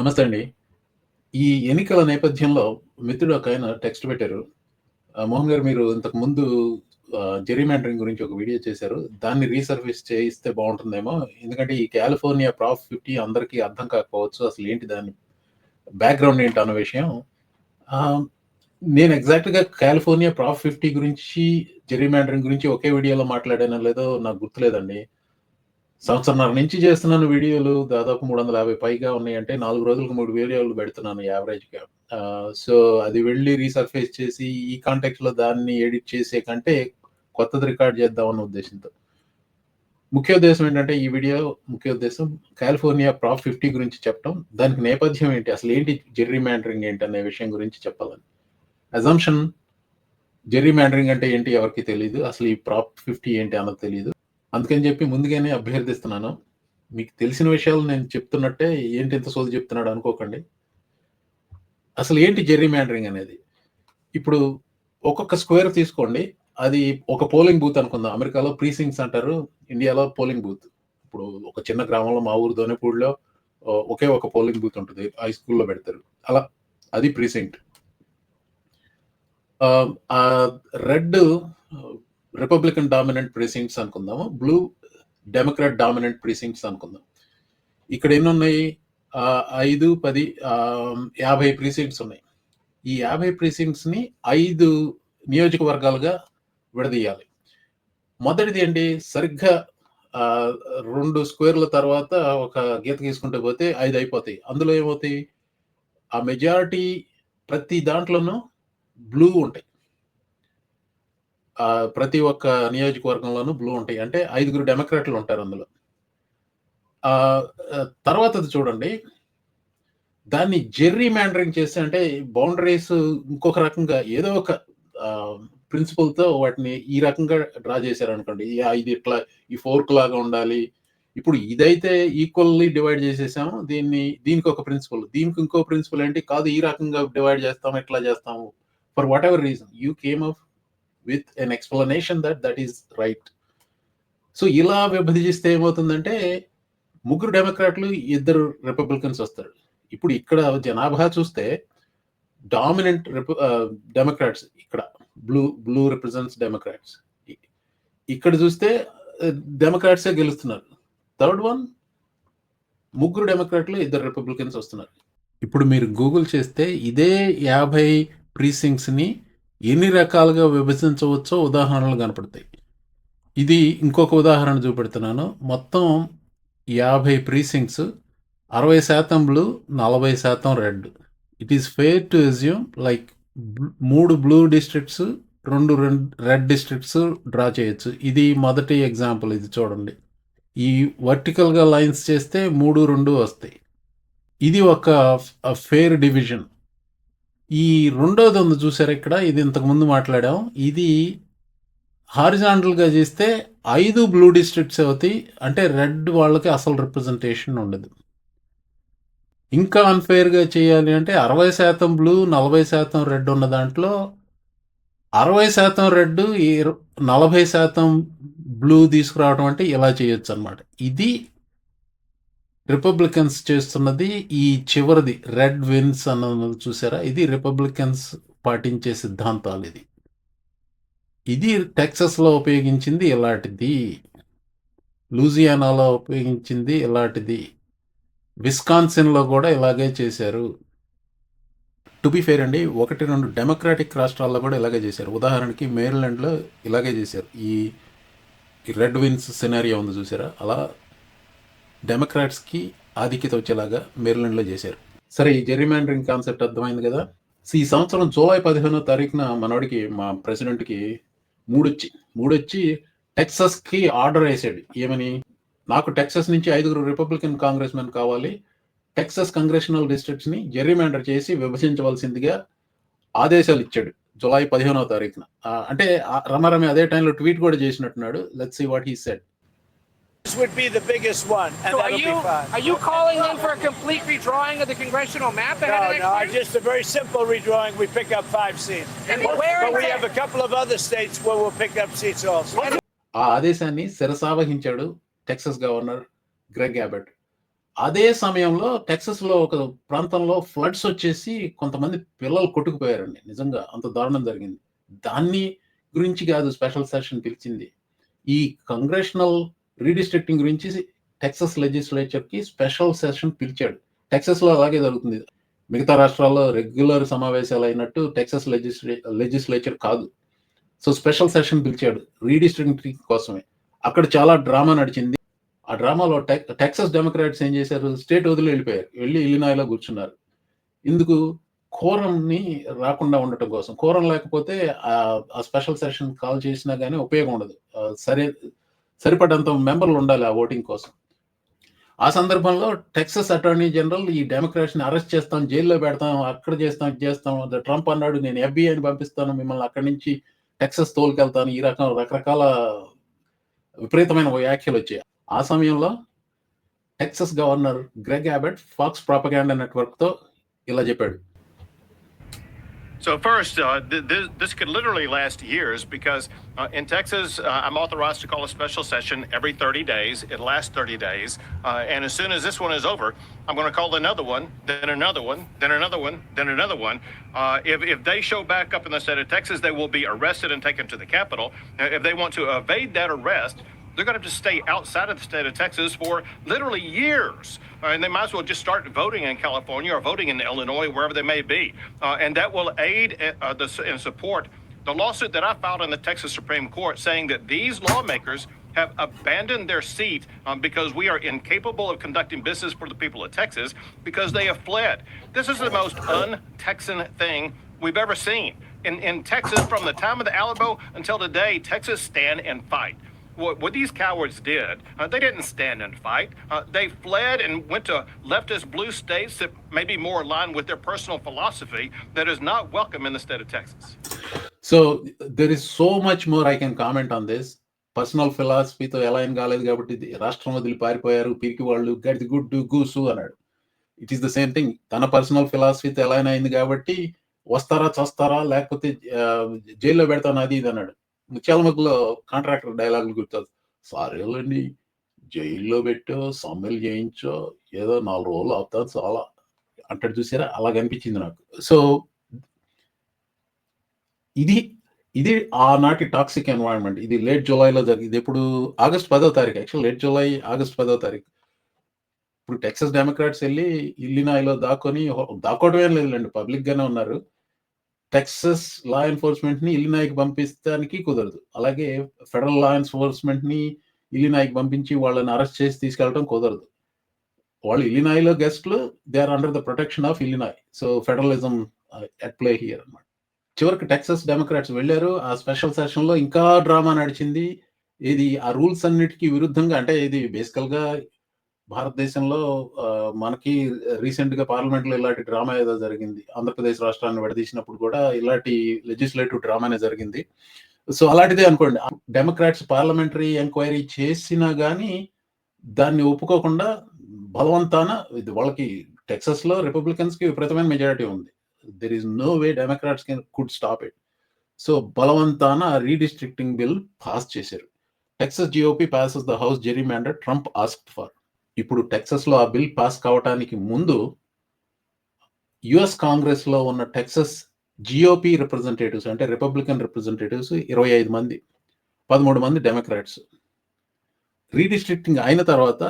నమస్తే అండి. ఈ ఎన్నికల నేపథ్యంలో మిత్రుడు ఒక ఆయన టెక్స్ట్ పెట్టారు. మోహన్ గారు మీరు ఇంతకు ముందు ఆహ్, గురించి ఒక వీడియో చేశారు. దాన్ని రీసర్వీస్ చేయిస్తే బాగుంటుందేమో ఎందుకంటే ఈ కాలిఫోర్నియా ప్రాప్ 50 అందరికీ అర్థం కాకపోవచ్చు. అసలు ఏంటి దాని బ్యాక్‌గ్రౌండ్ ఏంటి అన్న విషయం. నేను ఎగ్జాక్ట్‌గా కాలిఫోర్నియా ప్రాప్ 50 గురించి, జెర్రీమాండరింగ్ గురించి ఒకే వీడియోలో మాట్లాడానో లేదో నాకు గుర్తులేదండి. సంవత్సరన్నర నుంచి చేస్తున్నాను వీడియోలు. దాదాపు 350 పైగా ఉన్నాయంటే నాలుగు రోజులకు మూడు వీడియోలు పెడుతున్నాను యావరేజ్‌గా. సో, అది వెళ్ళి రీసర్ఫేస్ చేసి ఈ కాంటాక్ట్లో దాన్ని ఎడిట్ చేసే కంటే కొత్తది రికార్డ్ చేద్దామన్న ఉద్దేశంతో ముఖ్య ఉద్దేశం ఏంటంటే ఈ వీడియో ముఖ్య ఉద్దేశం కాలిఫోర్నియా ప్రాప్ 50 గురించి చెప్పడం దానికి నేపథ్యం ఏంటి? అసలు ఏంటి జెర్రీ మ్యాండరింగ్ ఏంటి అనే విషయం గురించి చెప్పాలని. అజంప్షన్ జెర్రీమాండరింగ్ అంటే ఏంటి ఎవరికీ తెలియదు అసలు ఈ ప్రాప్ 50 ఏంటి అన్నది తెలియదు అందుకని చెప్పి ముందుగానే అభ్యర్థిస్తున్నాను. మీకు తెలిసిన విషయాలు నేను చెప్తున్నట్టే ఏంటి ఇంత సోది చెప్తున్నాడు అనుకోకండి. అసలు ఏంటి జెర్రీ మ్యాండరింగ్ అనేది? ఇప్పుడు ఒక్కొక్క స్క్వేర్ తీసుకోండి. అది ఒక పోలింగ్ బూత్ అనుకుందాం. అమెరికాలో ప్రీసింగ్స్ అంటారు. ఇండియాలో పోలింగ్ బూత్. ఇప్పుడు ఒక చిన్న గ్రామంలో మా ఊరు దోనేపూడిలో ఒకే ఒక పోలింగ్ బూత్ ఉంటుంది హై స్కూల్‌లో పెడతారు. అలా అది precinct. Red Republican dominant precincts అనుకుందాము. బ్లూ డెమోక్రాట్ డామినెంట్ ప్రీసింక్ట్స్ అనుకుందాం. ఇక్కడ ఎన్నున్నాయి? ఆహ్, 5, 10 ఆహ్, 50 ప్రీసింక్ట్స్ ఉన్నాయి. ఈ యాభై ప్రీసింగ్స్ని ఐదు నియోజకవర్గాలుగా విడదీయాలి. మొదటిది ఏంటి? సరిగ్గా రెండు స్క్వేర్‌ల తర్వాత ఒక గీత గీసుకుంటూ పోతే ఐదు అయిపోతాయి. అందులో ఏమవుతాయి? ఆ మెజారిటీ ప్రతి దాంట్లోనూ బ్లూ ఉంటాయి. ప్రతి ఒక్క నియోజకవర్గంలోనూ బ్లూ ఉంటాయి. అంటే ఐదుగురు డెమోక్రాట్‌లు ఉంటారు అందులో. తర్వాత చూడండి. దాన్ని జెర్రీ మ్యాండరింగ్ చేస్తే అంటే బౌండరీస్ ఇంకొక రకంగా ఏదో ఒక ప్రిన్సిపల్‌తో వాటిని ఈ రకంగా డ్రా చేశారు అనుకోండి ఇది ఇట్లా ఈ ఫోర్క్ లాగా ఉండాలి. ఇప్పుడు ఇదైతే ఈక్వల్లీ డివైడ్ చేసేసాము. దీన్ని దీనికి ఒక ప్రిన్సిపల్. దీనికి ఇంకో ప్రిన్సిపల్ ఏంటి? కాదు ఈ రకంగా డివైడ్ చేస్తాము ఇట్లా చేస్తాము. For whatever reason you came off with an explanation that that is right. So, ఇలా విభజిస్తే ఏమవుతుందంటే ముగ్గురు డెమోక్రాట్‌లు, ఇద్దరు రిపబ్లికన్స్ వస్తారు. ఇప్పుడు ఇక్కడ జనాభా చూస్తే డామినెంట్ రిప డెమోక్రాట్స్ ఇక్కడ బ్లూ బ్లూ రిప్రజెంట్స్ డెమోక్రాట్స్. ఇక్కడ చూస్తే డెమోక్రాట్సే గెలుస్తున్నారు. థర్డ్ వన్ ముగ్గురు డెమోక్రాట్‌లు, ఇద్దరు రిపబ్లికన్స్ వస్తున్నారు. ఇప్పుడు మీరు గూగుల్ చేస్తే ఇదే యాభై ప్రీసింగ్స్ని ఎన్ని రకాలుగా విభజించవచ్చో ఉదాహరణలు కనపడతాయి. ఇది ఇంకొక ఉదాహరణ చూపెడుతున్నాను. మొత్తం యాభై ప్రీసింగ్స్ అరవై శాతం blue, 40% red. It is fair to assume like మూడు బ్లూ డిస్ట్రిక్ట్స్, రెండు రెడ్ రెడ్ డిస్ట్రిక్ట్స్ డ్రా చేయొచ్చు. ఇది మొదటి ఎగ్జాంపుల్ ఇది చూడండి. ఈ వర్టికల్‌గా లైన్స్ చేస్తే 3, 2 వస్తాయి. ఇది ఒక ఫేర్ ఫెయిర్ డివిజన్. ఈ రెండోది ఉంది చూసారు ఇక్కడ? ఇది ఇంతకుముందు మాట్లాడాం. ఇది హారిజాంటల్‌గా చేస్తే ఐదు బ్లూ డిస్ట్రిక్ట్స్ అవుతాయి. అంటే రెడ్ వాళ్ళకి అసలు రిప్రజెంటేషన్ ఉండదు. ఇంకా అన్‌ఫెయిర్‌గా చేయాలి అంటే 60% బ్లూ, 40% రెడ్ ఉన్న దాంట్లో 60% రెడ్, నలభై శాతం బ్లూ తీసుకురావడం అంటే ఇలా చేయొచ్చనమాట. ఇది రిపబ్లికన్స్ చేస్తున్నది. ఈ చివరిది రెడ్ విన్స్ అన్నది చూసారా? ఇది రిపబ్లికన్స్ పాటించే సిద్ధాంతాలు ఇది ఇది టెక్సస్లో ఉపయోగించింది ఇలాంటిది. లూజియానాలో ఉపయోగించింది ఇలాంటిది. విస్కాన్సిన్‌లో కూడా ఇలాగే చేశారు. టు బి ఫేర్ అండి. 1, 2 డెమోక్రాటిక్ రాష్ట్రాల్లో కూడా ఇలాగే చేశారు. ఉదాహరణకి మేర్లాండ్లో ఇలాగే చేశారు. ఈ ఈ రెడ్ విన్స్ సినారియో ఉంది చూసారా? అలా డెమోక్రాట్స్‌కి ఆధిక్యత వచ్చేలాగా మేరీలాండ్‌లో చేశారు. సరే ఈ జెర్రీమాండరింగ్ కాన్సెప్ట్ అర్థమైంది కదా! ఈ సంవత్సరం జూలై 15 తారీఖున మనోడికి మా ప్రెసిడెంట్‌కి మూడొచ్చి మూడొచ్చి టెక్సస్కి ఆర్డర్ వేసాడు ఏమని? నాకు టెక్సస్ నుంచి ఐదుగురు రిపబ్లికన్ కాంగ్రెస్ మెన్ కావాలి. టెక్సస్ కంగ్రెషనల్ డిస్ట్రిక్ట్స్‌ని జెర్రీమాండర్ చేసి విభజించవలసిందిగా ఆదేశాలిచ్చాడు. జులై 15 తారీఖున. అంటే రమారమి అదే టైంలో ట్వీట్ కూడా చేసినట్టున్నాడు. Let's see what he said This would be the biggest one, and So are that'll you be fine. are you calling then for a complete redrawing of the congressional map ahead No, of next no, year? just a very simple redrawing. We pick up five seats. And where But is we it? have a couple of other states where we'll pick up seats also. ఆ ఆదేశాన్ని శిరసావహించాడు Texas governor Greg Abbott. అదే సమయంలో టెక్సస్‌లో ఒక ప్రాంతంలో floods వచ్చేసి కొంతమంది పిల్లలు కొట్టుకుపోయారండి. నిజంగా అంత దారుణం జరిగింది. దాన్ని గురించి కాదు స్పెషల్ సెషన్ పిలిచింది. ఈ కంగ్రెషనల్ రీడిస్ట్రిక్టింగ్ గురించి టెక్సస్ లెజిస్లేచర్‌కి స్పెషల్ సెషన్ పిలిచాడు. టెక్సస్‌లో అలాగే జరుగుతుంది. మిగతా రాష్ట్రాల్లో రెగ్యులర్ సమావేశాలు అయినట్టు టెక్సస్ లెజిస్లే లెజిస్లేచర్ కాదు. సో స్పెషల్ సెషన్ పిలిచాడు. రీడిస్ట్రిక్టింగ్ కోసమే. అక్కడ చాలా డ్రామా నడిచింది. ఆ డ్రామాలో టెక్ టెక్సస్ డెమోక్రాట్స్ ఏం చేశారు? స్టేట్ వదిలి వెళ్ళిపోయారు. వెళ్ళి ఇల్లినాయిలో కూర్చున్నారు. ఇందుకు కోరంని రాకుండా ఉండటం కోసం. కోరం లేకపోతే ఆ స్పెషల్ సెషన్ కాల్ చేసినా కానీ ఉపయోగం ఉండదు. సరే సరిపడంత మెంబర్‌లు ఉండాలి ఆ ఓటింగ్ కోసం. ఆ సందర్భంలో టెక్సస్ అటార్నీ జనరల్ ఈ డెమోక్రాట్స్‌ని అరెస్ట్ చేస్తాం, జైల్‌లో పెడతాం, అక్కడ చేస్తాం, చేస్తాం. ట్రంప్ అన్నాడు నేను ఎఫ్‌బీఐని పంపిస్తాను. మిమ్మల్ని అక్కడి నుంచి టెక్సస్ తోలుకెళ్తాను. ఈ రకం రకరకాల విపరీతమైన వ్యాఖ్యలు వచ్చాయి ఆ సమయంలో Texas governor Greg Abbott Fox propaganda నెట్‌వర్క్‌తో ఇలా చెప్పాడు. So first, uh, th- th- this could literally last years because uh, in Texas, uh, I'm authorized to call a special session every 30 days. It lasts 30 days, uh, and as soon as this one is over, I'm going to call another one, then another one, then another one, then another one. Uh, if if they show back up in the state of Texas, they will be arrested and taken to the Capitol. If they want to evade that arrest, they're going to have to stay outside of the state of Texas for literally years. Uh, and they might as well just start voting in California or voting in Illinois, wherever they may be. Uh, and that will aid uh, the, and support the lawsuit that I filed in the Texas Supreme Court saying that these lawmakers have abandoned their seat um, because we are incapable of conducting business for the people of Texas because they have fled. This is the most un Texan thing we've ever seen. In, in Texas, from the time of the Alamo until today, Texas stand and fight what, what these cowards did, uh, they didn't stand and fight. Uh, they fled and went to leftist blue states that may be more aligned with their personal philosophy that is not welcome in the state of Texas. So there is so much more I can comment on this. Personal ఫిలాసఫీతో align కాలేదు కాబట్టి ఇది రాష్ట్రం వదిలి పారిపోయారు. పిరికి వాళ్ళు గడిది గుడ్డు గూసు అన్నాడు. It is the same thing. తన పర్సనల్ ఫిలాసఫీతో అలైన్ అయింది కాబట్టి వస్తారా చస్తారా లేకపోతే ఆహ్, జైల్‌లో పెడతాను అది ఇది అన్నాడు. ముత్యాల ముగ్గులో కాంట్రాక్టర్ డైలాగులు గుర్తుంది సరేలెండి జైల్‌లో పెట్టో, సమ్మెలు చేయించో, ఏదో నాలుగు రోజులు అవుతాను చాలా అంటాడు చూసారా? అలాగ అనిపించింది నాకు. సో ఇది ఇది ఆనాటి టాక్సిక్ ఎన్వైరన్మెంట్. ఇది లేట్ జూలైలో జరిగింది. ఇప్పుడు ఆగస్ట్ పదో తారీఖు యాక్చువల్ లేట్ జూలై ఆగస్ట్ పదో తారీఖు. ఇప్పుడు టెక్సస్ డెమోక్రాట్స్ వెళ్ళి ఇల్లినాయిలో దాక్కొని హో దాక్కోవడం ఏం లేదులెండి. పబ్లిక్‌గానే ఉన్నారు. టెక్సస్ లా ఎన్ఫోర్స్‌మెంట్‌ని ఇల్లినాయ్‌కి పంపించడానికి కుదరదు. అలాగే ఫెడరల్ లా ఎన్ఫోర్స్‌మెంట్‌ని ఇల్లినాయ్‌కి పంపించి వాళ్ళని అరెస్ట్ చేసి తీసుకెళ్ళడం కుదరదు. వాళ్ళు ఇల్లినాయ్‌లో గెస్ట్‌లు they are under the protection of Illinois. So federalism at play here అనమాట చివరికి టెక్సస్ డెమోక్రాట్స్ వెళ్ళారు ఆ స్పెషల్ సెషన్‌లో ఇంకా డ్రామా నడిచింది. ఇది ఆ రూల్స్ అన్నిటికి విరుద్ధంగా అంటే ఇది బేసికల్‌గా భారతదేశంలో ఆహ్, మనకి రీసెంట్‌గా పార్లమెంట్‌లో ఇలాంటి డ్రామా ఏదో జరిగింది. ఆంధ్రప్రదేశ్ రాష్ట్రాన్ని విడదీసినప్పుడు కూడా ఇలాంటి లెజిస్లేటివ్ డ్రామానే జరిగింది. సో అలాంటిదే అనుకోండి. డెమోక్రాట్స్ పార్లమెంటరీ ఎంక్వైరీ చేసినా కానీ దాన్ని ఒప్పుకోకుండా బలవంతాన ఇది వాళ్ళకి టెక్సెస్లో రిపబ్లికన్స్కి విపరీతమైన మెజారిటీ ఉంది. There is no way Democrats can could stop it. So బలవంతాన రీడిస్ట్రిక్టింగ్ బిల్ పాస్ చేశారు. Texas GOP passes the house gerrymander Trump asked for. ఇప్పుడు టెక్సస్‌లో ఆ బిల్ పాస్ కావటానికి ముందు యుఎస్ కాంగ్రెస్‌లో ఉన్న టెక్సస్ జిఓపి రిప్రజెంటేటివ్స్ అంటే రిపబ్లికన్ రిప్రజెంటేటివ్స్ 25 మంది. 13 మంది డెమోక్రాట్స్. రీడిస్ట్రిక్టింగ్ అయిన తర్వాత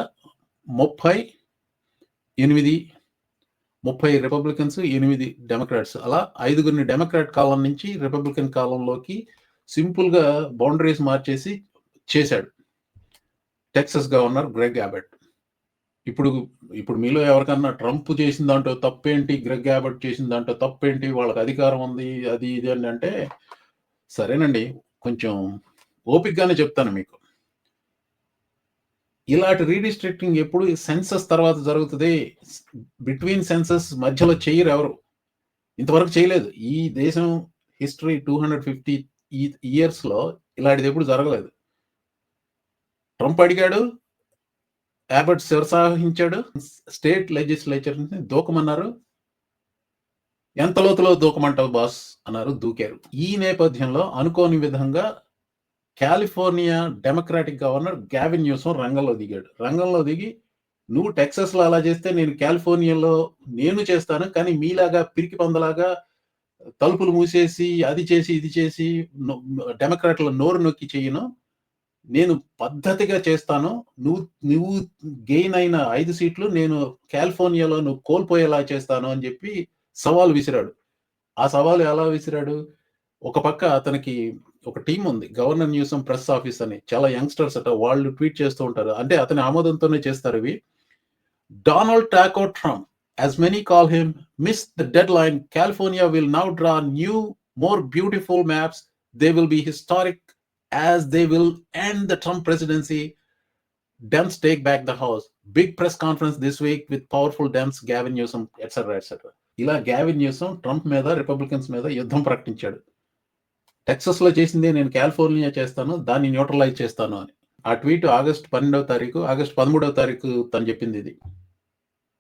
38 30 రిపబ్లికన్స్, ఎనిమిది డెమోక్రాట్స్ అలా ఐదుగురిని డెమోక్రాట్ కాలం నుంచి రిపబ్లికన్ కాలంలోకి సింపుల్‌గా బౌండరీస్ మార్చేసి చేశాడు. Texas governor Greg Abbott. ఇప్పుడు ఇప్పుడు మీలో ఎవరికన్నా ట్రంప్ చేసిన దాంట్లో తప్పేంటి? గ్రెగ్ గ్యాబర్ట్ చేసిన దాంట్లో తప్పేంటి? వాళ్ళకి అధికారం ఉంది. అది ఇది అని అంటే సరేనండి. కొంచెం ఓపిక్గానే చెప్తాను మీకు. ఇలాంటి రీడిస్ట్రిక్టింగ్ ఎప్పుడు సెన్సస్ తర్వాత జరుగుతుంది బిట్వీన్ సెన్సస్ మధ్యలో చేయరు ఎవరు. ఇంతవరకు చేయలేదు. ఈ దేశం హిస్టరీ టూ హండ్రెడ్ ఫిఫ్టీ ఇయర్స్‌లో ఇలాంటిది ఎప్పుడు జరగలేదు. ట్రంప్ అడిగాడు. యాబర్ట్ శిరసావహించాడు. స్టేట్ లెజిస్లేచర్‌ని దూకమన్నారు. ఎంత లోతులో దూకమంటావు బాస్ అన్నారు. దూకారు. ఈ నేపథ్యంలో అనుకోని విధంగా California Democratic governor Gavin Newsom రంగంలో దిగాడు. రంగంలో దిగి నువ్వు టెక్సస్లో అలా చేస్తే నేను కాలిఫోర్నియాలో నేను చేస్తాను కానీ మీలాగా పిరికి పందలాగా తలుపులు మూసేసి అది చేసి ఇది చేసి డెమోక్రాట్ల నోరు నొక్కి చేయను నేను పద్ధతిగా చేస్తాను. నువ్వు నువ్వు గెయిన్ అయిన ఐదు సీట్లు నేను కాలిఫోర్నియాలో నువ్వు కోల్పోయేలా చేస్తాను అని చెప్పి సవాల్ విసిరాడు. ఆ సవాలు ఎలా విసిరాడు? ఒక పక్క అతనికి ఒక టీం ఉంది గవర్నర్ న్యూసం ప్రెస్ ఆఫీస్ అని. చాలా యంగ్స్టర్స్ అట వాళ్ళు ట్వీట్ చేస్తూ ఉంటారు. అంటే అతని ఆమోదంతోనే చేస్తారు ఇవి. Donald Taco Trump as many call him miss the deadline California will now draw new more beautiful maps they will be historic as they will end the trump presidency dems take back the house big press conference this week with powerful dems gavin newsom etc etc ఇలా Gavin Newsom Trump మీద Republicans మీద యుద్ధం ప్రకటించాడు టెక్సస్లో చేసింది నేను California చేస్తాను దాన్ని neutralise చేస్తాను అని ఆ ట్వీట్ ఆగస్ట్ పన్నెండవ తారీఖు ఆగస్ట్ పదమూడవ తారీఖు తను చెప్పింది ఇది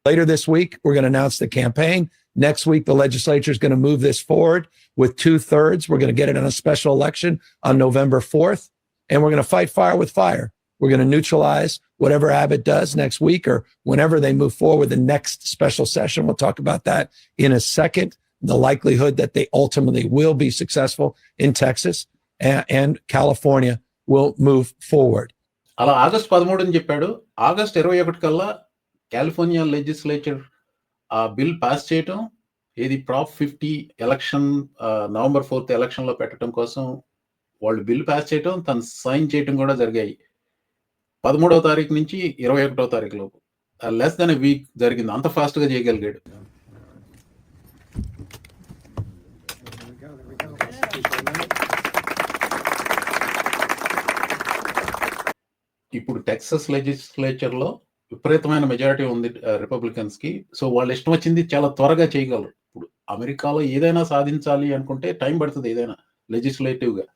Later this week, we're going to announce the campaign. Next week, the legislature is going to move this forward with two thirds. We're going to get it in a special election on November 4th, and we're going to fight fire with fire. We're going to neutralize whatever Abbott does next week or whenever they move forward with the next special session. We'll talk about that in a second. The likelihood that they ultimately will be successful in Texas and, and California will move forward. అలా August పదమూడు అని చెప్పాడు August ఇరవై ఒకటి కల్లా California legislature ఆ bill pass చేయటం ఇది prop fifty election November fourth ఎలక్షన్లో పెట్టడం కోసం వాళ్ళు బిల్ పాస్ చేయటం తను సైన్ చేయటం కూడా జరిగాయి. పదమూడవ తారీఖు నుంచి ఇరవై ఒకటో తారీఖు లోపు. లెస్ దెన్ వీక్ జరిగింది. అంత ఫాస్ట్గా చేయగలిగాడు. ఇప్పుడు టెక్సస్ లెజిస్లేచర్లో విపరీతమైన మెజారిటీ ఉంది రిపబ్లికన్స్కి. సో వాళ్ళు ఇష్టం వచ్చింది చాలా త్వరగా చేయగలరు. ఇప్పుడు అమెరికాలో ఏదైనా సాధించాలి అనుకుంటే టైం పడుతుంది ఏదైనా లెజిస్లేటివ్గా.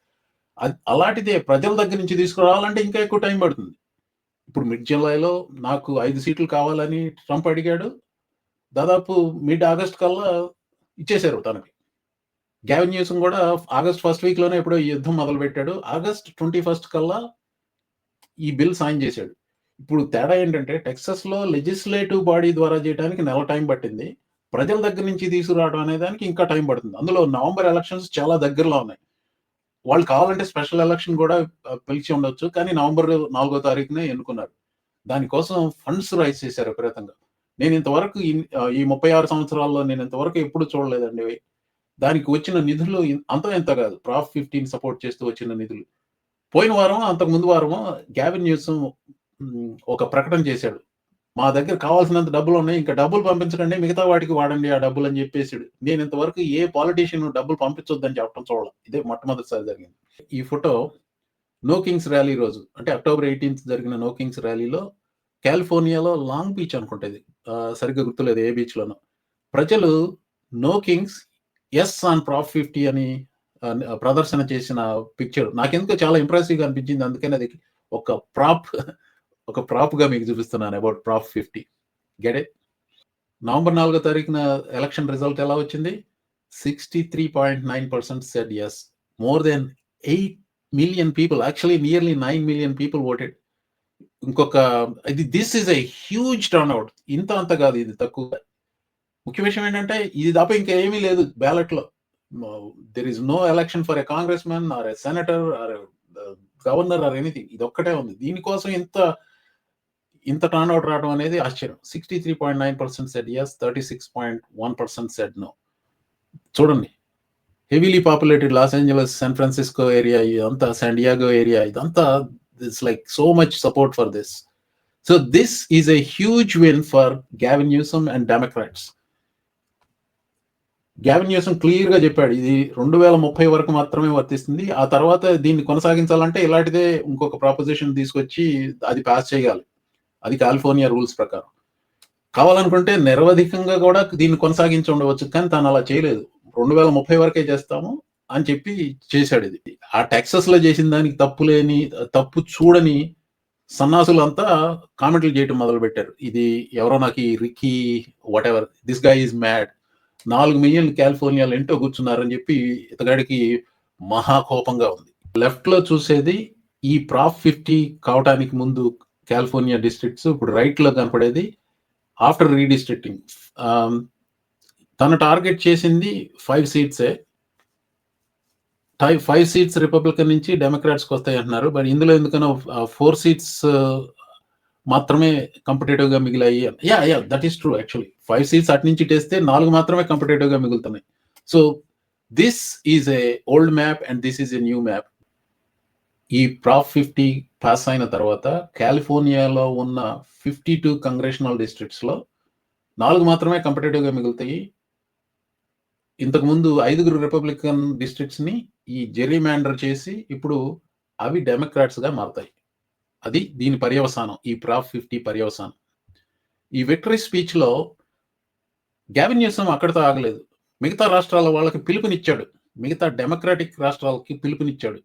అది అలాంటిదే ప్రజల దగ్గర నుంచి తీసుకురావాలంటే ఇంకా ఎక్కువ టైం పడుతుంది. ఇప్పుడు మిడ్ జులైలో నాకు ఐదు సీట్లు కావాలని ట్రంప్ అడిగాడు. దాదాపు మిడ్ ఆగస్ట్ కల్లా ఇచ్చేశారు తనకి. గ్యావిన్ న్యూసం కూడా ఆగస్ట్ ఫస్ట్ వీక్లోనే ఎప్పుడో యుద్ధం మొదలుపెట్టాడు. ఆగస్ట్ ట్వంటీ ఫస్ట్ కల్లా ఈ బిల్ సైన్ చేశాడు. ఇప్పుడు తేడా ఏంటంటే టెక్సస్లో లెజిస్లేటివ్ బాడీ ద్వారా చేయడానికి నెల టైం పట్టింది. ప్రజల దగ్గర నుంచి తీసుకురావడం అనే దానికి ఇంకా టైం పడుతుంది. అందులో నవంబర్ ఎలక్షన్స్ చాలా దగ్గరలో ఉన్నాయి. వాళ్ళు కావాలంటే స్పెషల్ ఎలక్షన్ కూడా పిలిచి ఉండొచ్చు. కానీ నవంబర్ నాలుగో తారీఖునే ఎన్నుకున్నారు. దానికోసం ఫండ్స్ రైజ్ చేశారు విపరీతంగా. నేను ఇంతవరకు ఈ- ముప్పై ఆరు సంవత్సరాల్లో నేను ఇంతవరకు ఎప్పుడు చూడలేదండి. దానికి వచ్చిన నిధులు అంత ఎంత కాదు. ప్రాఫ్ ఫిఫ్టీన్ సపోర్ట్ చేస్తూ వచ్చిన నిధులు. పోయిన వారం అంతకు ముందు వారము గ్యావిన్ న్యూస్ ఒక ప్రకటన చేశాడు. మా దగ్గర కావాల్సినంత డబ్బులు ఉన్నాయి ఇంకా డబ్బులు పంపించకండి మిగతా వాటికి వాడండి ఆ డబ్బులు అని చెప్పేసాడు నేను ఇంతవరకు ఏ పాలిటీషియన్ డబ్బులు పంపించొద్దని చెప్పడం చూడాలి ఇదే మొట్టమొదటిసారి జరిగింది. ఈ ఫోటో నో కింగ్స్ ర్యాలీ రోజు అంటే అక్టోబర్ ఎయిటీన్త్ జరిగిన నో కింగ్స్ ర్యాలీలో కాలిఫోర్నియాలో లాంగ్ బీచ్ అనుకుంటది సరిగ్గా గుర్తులేదు ఏ బీచ్ లోనో ప్రజలు no kings yes on prop fifty అని ప్రదర్శన చేసిన పిక్చర్. నాకెందుకో చాలా ఇంప్రెసివ్గా అనిపించింది అందుకని అది ఒక ప్రాప్ ఒక ప్రాప్గా మీకు చూపిస్తున్నాను about prop fifty get it November నాలుగో తారీఖున ఎలక్షన్ రిజల్ట్ ఎలా వచ్చింది? Sixty three point nine percent said yes more than eight million people actually nearly nine million people voted ఇంకొక ఇది this is a huge turnout ఇంత అంత కాదు ఇది తక్కువ. ముఖ్య విషయం ఏంటంటే ఇది తప్ప ఇంకా ఏమీ లేదు బ్యాలెట్లో there is no election for a congressman or a senator or governor or anything ఇది ఒక్కటే ఉంది. దీనికోసం ఇంత ఇంత టర్న్ అవుట్ రావడం అనేది ఆశ్చర్యం. Sixty three point nine percent said yes thirty six point one percent said no చూడండి. Heavily populated Los Angeles San Francisco area ఇదంతా శాండియాగో ఏరియా ఇదంతా this like so much support for this so this is a huge win for Gavin Newsom and Democrats Gavin Newsom క్లియర్గా చెప్పాడు ఇది రెండు వేల ముప్పై వరకు మాత్రమే వర్తిస్తుంది. ఆ తర్వాత దీన్ని కొనసాగించాలంటే ఇలాంటిదే ఇంకొక ప్రాపోజిషన్ తీసుకొచ్చి అది పాస్ చేయాలి. అది కాలిఫోర్నియా రూల్స్ ప్రకారం. కావాలనుకుంటే నిరవధికంగా కూడా దీన్ని కొనసాగించి ఉండవచ్చు కానీ తను అలా చేయలేదు. రెండు వేల ముప్పై వరకే చేస్తాము అని చెప్పి చేశాడు ఇది. ఆ టెక్సస్లో చేసిన దానికి తప్పు లేని తప్పు చూడని సన్నాసులంతా కామెంట్లు చేయటం మొదలు పెట్టారు ఇది ఎవరో నాకు ఈ Ricky whatever this guy is mad నాలుగు మిలియన్ కాలిఫోర్నియాలో ఎంటో కూర్చున్నారని చెప్పి ఇతగాడికి మహా కోపంగా ఉంది. లెఫ్ట్లో చూసేది ఈ ప్రాప్ ఫిఫ్టీ కావటానికి ముందు కాలిఫోర్నియా డిస్ట్రిక్ట్స్ ఇప్పుడు రైట్లో కనపడేది ఆఫ్టర్ రీడిస్ట్రిక్టింగ్ um, తను టార్గెట్ చేసింది ఫైవ్ సీట్సే ఫైవ్ సీట్స్ రిపబ్లికన్ నుంచి డెమోక్రాట్స్కి వస్తాయి అంటున్నారు. బట్ ఇందులో ఎందుకనో ఫోర్ సీట్స్ uh, మాత్రమే కంపిటేటివ్గా మిగిలాయి. Yeah yeah that is true actually five seats అటు నుంచి టేస్తే నాలుగు మాత్రమే కంపిటేటివ్గా మిగులుతున్నాయి. So this is a old map and this is a new map ఈ ప్రాప్ ఫిఫ్టీ పాస్ అయిన తర్వాత కాలిఫోర్నియాలో ఉన్న ఫిఫ్టీ టూ కంగ్రెషనల్ డిస్ట్రిక్ట్స్లో నాలుగు మాత్రమే కంపిటేటివ్గా మిగులుతాయి. ఇంతకుముందు ఐదుగురు రిపబ్లికన్ డిస్ట్రిక్ట్స్ని ఈ జెరీ మ్యాండర్ చేసి ఇప్పుడు అవి డెమోక్రాట్స్గా మారుతాయి మారతాయి. అది దీని పర్యవసానం ఈ ప్రాప్ ఫిఫ్టీ పర్యవసానం. ఈ విక్టరీ స్పీచ్లో గ్యావిన్ న్యూసం అక్కడితో ఆగలేదు. మిగతా రాష్ట్రాల వాళ్ళకి పిలుపునిచ్చాడు. మిగతా డెమోక్రాటిక్ రాష్ట్రాలకి పిలుపునిచ్చాడు.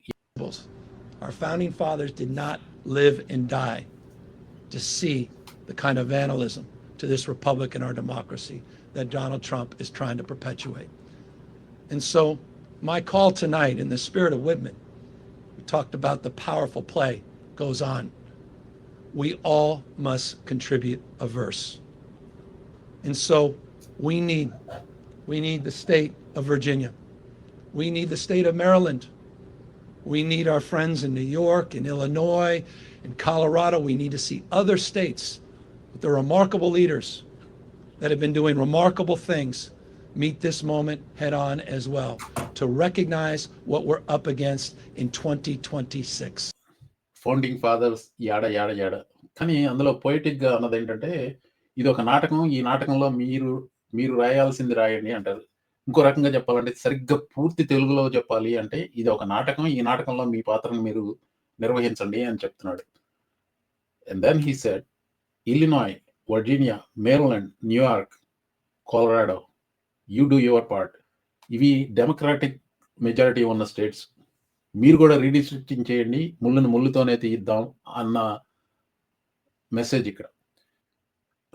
Our founding fathers did not live and die to see the kind of vandalism to this republic and our democracy that Donald Trump is trying to perpetuate. And so, my call tonight, in the spirit of Whitman, we talked about the powerful play goes on. We all must contribute a verse. And so, we need we need the state of Virginia. We need the state of Maryland. We need our friends in New York, in Illinois, in Colorado. We need to see other states with their remarkable leaders that have been doing remarkable things meet this moment head on as well to recognize what we're up against in 2026. Founding fathers yada yada yada కానీ అందులో poetic గా అన్నది ఏంటంటే ఇది ఒక నాటకం ఈ నాటకంలో మీరు మీరు రాయాల్సింది రాయండి అంటారు ఇంకో రకంగా చెప్పాలంటే సరిగ్గా పూర్తి తెలుగులో చెప్పాలి అంటే ఇది ఒక నాటకం. ఈ నాటకంలో మీ పాత్రను మీరు నిర్వహించండి అని చెప్తున్నాడు. And then he said Illinois Virginia Maryland New York Colorado you do your part ఇవి డెమోక్రాటిక్ మెజారిటీ ఉన్న స్టేట్స్ మీరు కూడా రీడిస్ట్రిక్టింగ్ చేయండి. ముళ్ళును ముళ్ళుతోనే తీయిద్దాం అన్న మెసేజ్ ఇక్కడ.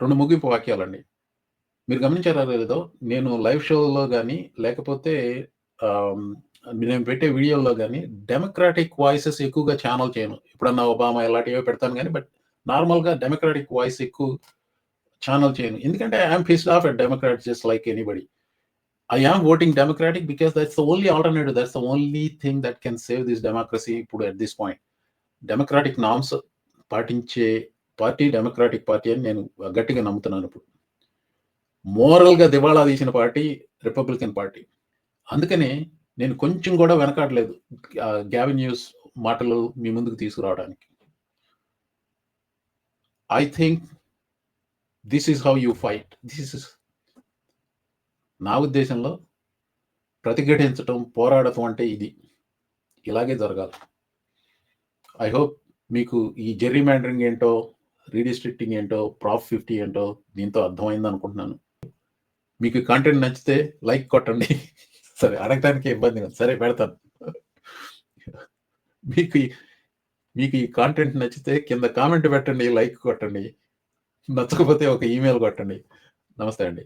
రెండు ముగింపు వాక్యాలండి. మీరు గమనించారా లేదో నేను లైవ్ షోలో కానీ లేకపోతే నేను పెట్టే వీడియోలో కానీ డెమోక్రాటిక్ వాయిసెస్ ఎక్కువగా ఛానల్ చేయను. ఎప్పుడన్నా ఒబామా ఇలాంటివే పెడతాను కానీ బట్ నార్మల్గా డెమోక్రాటిక్ వాయిస్ ఎక్కువ ఛానల్ చేయను. ఎందుకంటే I'm pissed off at Democrat just like anybody I am voting Democratic because that's only alternative that's only thing that thing save this democracy ఇప్పుడు at this point Democratic norms పాటించే party Democratic party అని నేను గట్టిగా నమ్ముతున్నాను ఇప్పుడు. మోరల్గా దివాళా తీసిన party Republican party. అందుకనే నేను కొంచెం కూడా వెనకాడలేదు గ్యావిన్ న్యూస్ మాటలు మీ ముందుకు తీసుకురావడానికి. I think this is how you fight this is నా ఉద్దేశంలో ప్రతిఘటించటం పోరాడటం అంటే ఇది. ఇలాగే జరగాలి. ఐ హోప్ మీకు ఈ జెర్రీ మ్యాండరింగ్ ఏంటో రీడిస్ట్రిక్టింగ్ ఏంటో ప్రాఫ్ ఫిఫ్టీ ఏంటో దీంతో అర్థమైంది అనుకుంటున్నాను మీకు కంటెంట్ నచ్చితే లైక్ కొట్టండి. సరే అడగటానికి ఇబ్బంది కాదు సరే పెడతాను. మీకు మీకు ఈ కాంటెంట్ నచ్చితే కింద కామెంట్ పెట్టండి లైక్ కొట్టండి. నచ్చకపోతే ఒక ఈమెయిల్ కొట్టండి. నమస్తే అండి.